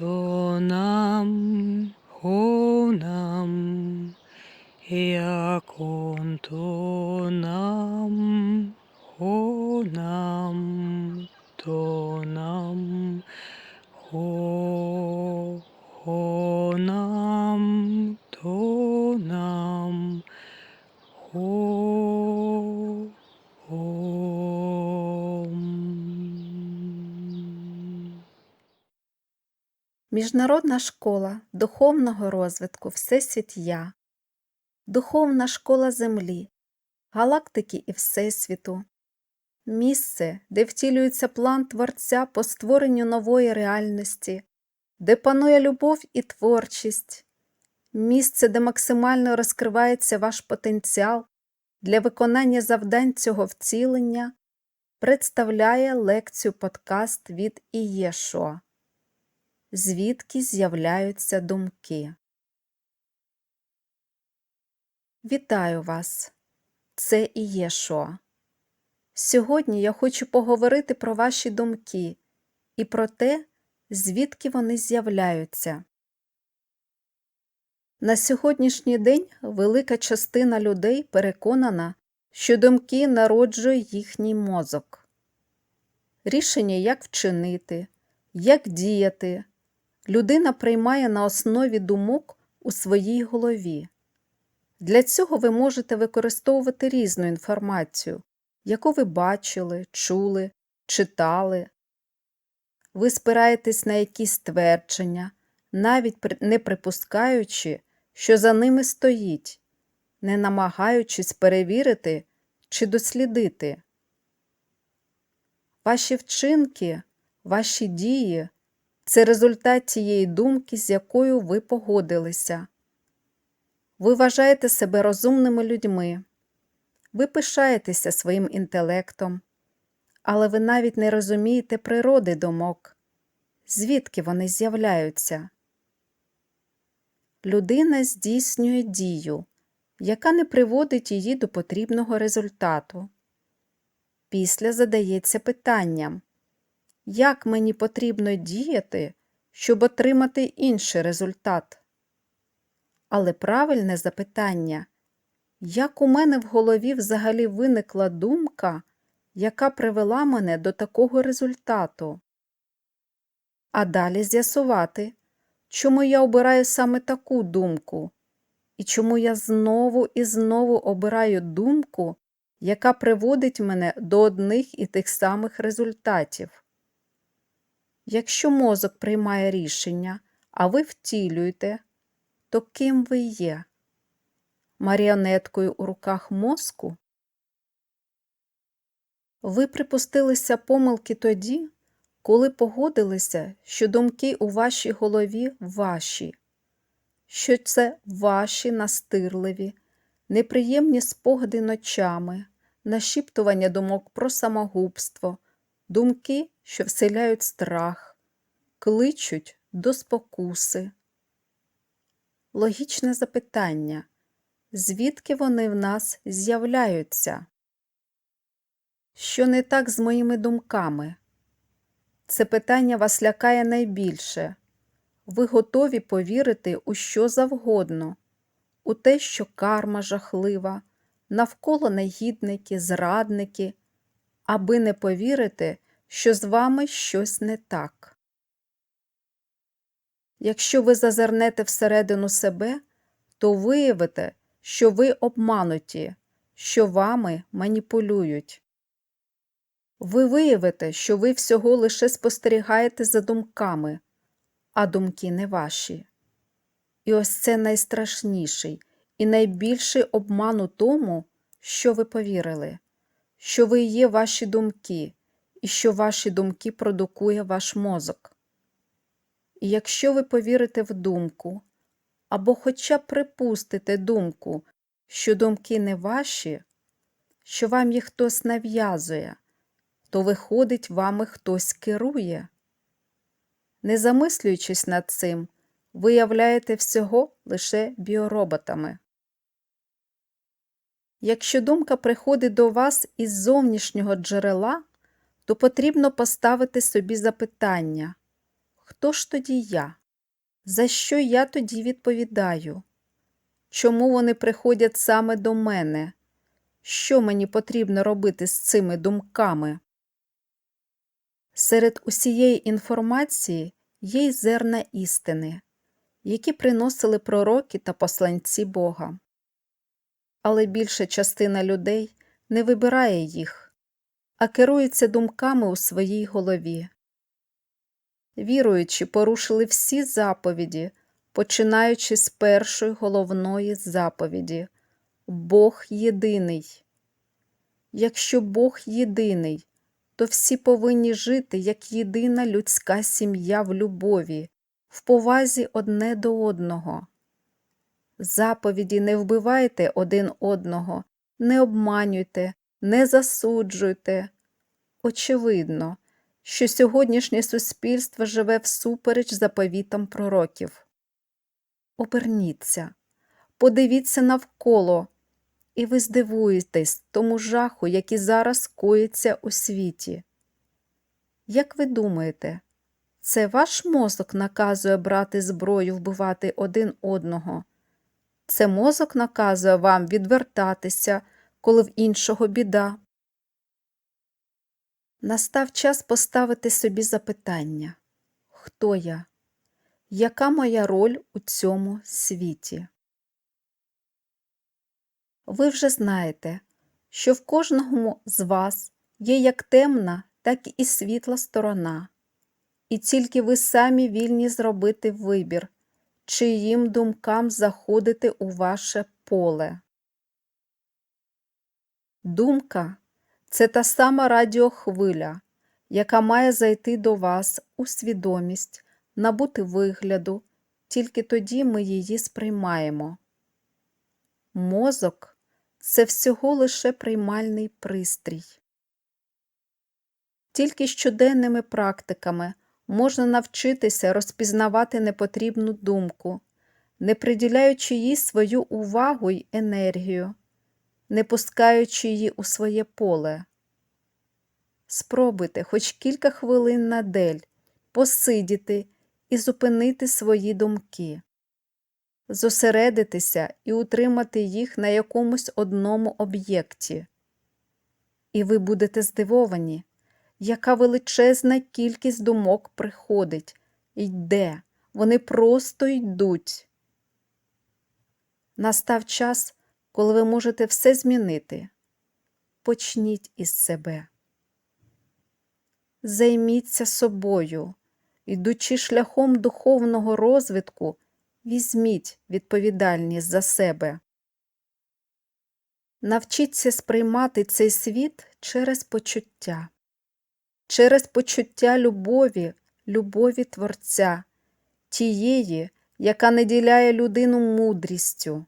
honam, honam, yakon tonam, honam, Міжнародна школа духовного розвитку Всесвіт Я, Духовна школа Землі, галактики і Всесвіту, місце, де втілюється план Творця по створенню нової реальності, де панує любов і творчість, місце, де максимально розкривається ваш потенціал для виконання завдань цього втілення, представляє лекцію подкаст від Ієшуа звідки з'являються думки. Вітаю вас! Це Ієшуа. Сьогодні я хочу поговорити про ваші думки і про те, звідки вони з'являються. На сьогоднішній день велика частина людей переконана, що думки народжує їхній мозок. Рішення, як вчинити, як діяти, людина приймає на основі думок у своїй голові. Для цього ви можете використовувати різну інформацію, яку ви бачили, чули, читали. Ви спираєтесь на якісь твердження, навіть не припускаючи, що за ними стоїть, не намагаючись перевірити чи дослідити. Ваші вчинки, ваші дії це результат тієї думки, з якою ви погодилися. Ви вважаєте себе розумними людьми, ви пишаєтеся своїм інтелектом, але ви навіть не розумієте природи думок, звідки вони з'являються. Людина здійснює дію, яка не приводить її до потрібного результату. Після задається питанням, як мені потрібно діяти, щоб отримати інший результат. Але правильне запитання, як у мене в голові взагалі виникла думка, яка привела мене до такого результату? А далі з'ясувати, чому я обираю саме таку думку, і чому я знову і знову обираю думку, яка приводить мене до одних і тих самих результатів. Якщо мозок приймає рішення, а ви втілюєте, то ким ви є? Маріонеткою у руках мозку? Ви припустилися помилки тоді, коли погодилися, що думки у вашій голові ваші, що це ваші настирливі, неприємні спогади ночами, нашіптування думок про самогубство, думки, що вселяють страх, кличуть до спокуси. Логічне запитання, звідки вони в нас з'являються? Що не так з моїми думками? Це питання вас лякає найбільше. Ви готові повірити у що завгодно, у те, що карма жахлива, навколо негідники, зрадники, аби не повірити, що з вами щось не так. Якщо ви зазирнете всередину себе, то виявите, що ви обмануті, що вами маніпулюють. Ви виявите, що ви всього лише спостерігаєте за думками, а думки не ваші. І ось це найстрашніший і найбільший обман у тому, що ви повірили, що ви є ваші думки, і що ваші думки продукує ваш мозок. І якщо ви повірите в думку, або хоча припустите думку, що думки не ваші, що вам їх хтось нав'язує, то виходить, вами хтось керує. Не замислюючись над цим, ви являєте всього лише біороботами. Якщо думка приходить до вас із зовнішнього джерела, то потрібно поставити собі запитання, хто ж тоді я? За що я тоді відповідаю? Чому вони приходять саме до мене? Що мені потрібно робити з цими думками? Серед усієї інформації є й зерна істини, які приносили пророки та посланці Бога. Але більша частина людей не вибирає їх, а керується думками у своїй голові. Віруючи, порушили всі заповіді, починаючи з першої головної заповіді Бог єдиний. Якщо Бог єдиний, то всі повинні жити як єдина людська сім'я в любові, в повазі одне до одного. Заповіді не вбивайте один одного, не обманюйте, не засуджуйте. Очевидно, що сьогоднішнє суспільство живе всупереч заповітам пророків. Оберніться, подивіться навколо, і ви здивуєтесь тому жаху, який зараз коїться у світі. Як ви думаєте, це ваш мозок наказує брати зброю, вбивати один одного? Це мозок наказує вам відвертатися, коли в іншого біда. Настав час поставити собі запитання Хто я? Яка моя роль у цьому світі? Ви вже знаєте, що в кожному з вас є як темна, так і світла сторона, і тільки ви самі вільні зробити вибір, чиїм думкам заходити у ваше поле. Думка це та сама радіохвиля, яка має зайти до вас у свідомість, набути вигляду, тільки тоді ми її сприймаємо. Мозок це всього лише приймальний пристрій. Тільки щоденними практиками можна навчитися розпізнавати непотрібну думку, не приділяючи їй свою увагу й енергію, не пускаючи її у своє поле. Спробуйте хоч кілька хвилин на дель посидіти і зупинити свої думки, зосередитися і утримати їх на якомусь одному об'єкті. І ви будете здивовані, яка величезна кількість думок приходить, йде, вони просто йдуть. Настав час, коли ви можете все змінити. Почніть із себе. Займіться собою, йдучи шляхом духовного розвитку, візьміть відповідальність за себе. Навчіться сприймати цей світ через почуття, через почуття любові, любові Творця, тієї, яка наділяє людину мудрістю,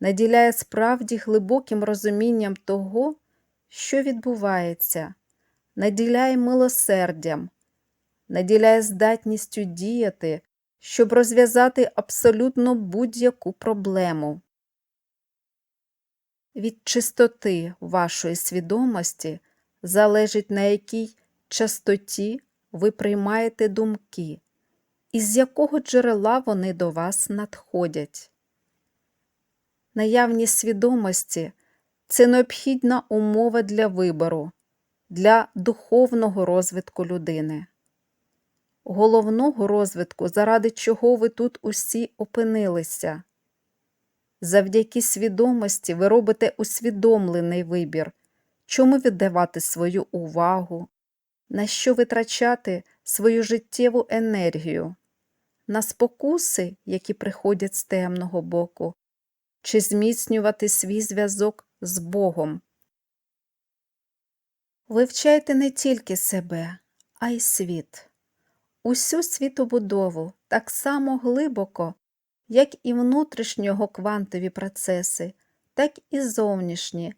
наділяє справді глибоким розумінням того, що відбувається, наділяє милосердям, наділяє здатністю діяти, щоб розв'язати абсолютно будь-яку проблему. Від чистоти вашої свідомості залежить на якій частоті ви приймаєте думки, і з якого джерела вони до вас надходять. Наявність свідомості це необхідна умова для вибору, для духовного розвитку людини, головного розвитку, заради чого ви тут усі опинилися. Завдяки свідомості ви робите усвідомлений вибір, чому віддавати свою увагу, на що витрачати свою життєву енергію, на спокуси, які приходять з темного боку, чи зміцнювати свій зв'язок з Богом. Вивчайте не тільки себе, а й світ, усю світобудову так само глибоко, як і внутрішнього квантові процеси, так і зовнішні,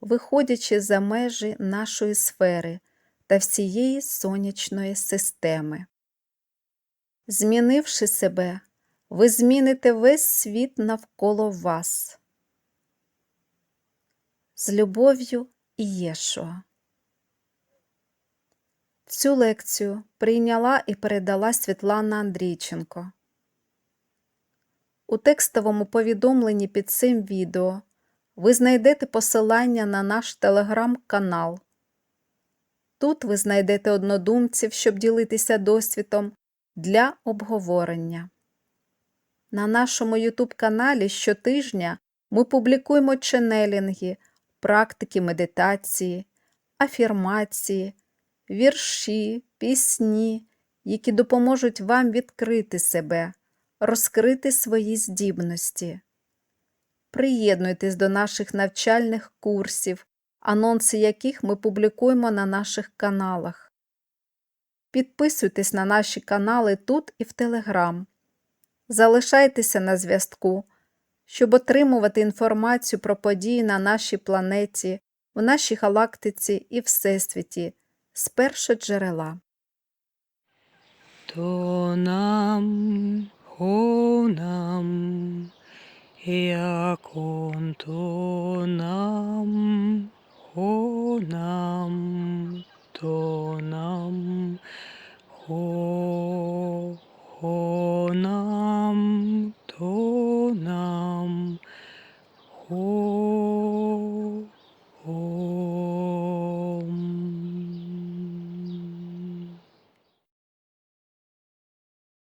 виходячи за межі нашої сфери та всієї сонячної системи. Змінивши себе, ви зміните весь світ навколо вас. З любов'ю і Єшуа. Цю лекцію прийняла і передала Світлана Андрійченко. У текстовому повідомленні під цим відео ви знайдете посилання на наш телеграм-канал. Тут ви знайдете однодумців, щоб ділитися досвідом для обговорення. На нашому YouTube каналі щотижня ми публікуємо ченелінги, практики медитації, афірмації, вірші, пісні, які допоможуть вам відкрити себе, розкрити свої здібності. Приєднуйтесь до наших навчальних курсів, анонси яких ми публікуємо на наших каналах. Підписуйтесь на наші канали тут і в Телеграм. Залишайтеся на зв'язку, щоб отримувати інформацію про події на нашій планеті, в нашій галактиці і Всесвіті з першоджерела. То нам, хо нам, якон то нам, хо нам, то нам, хо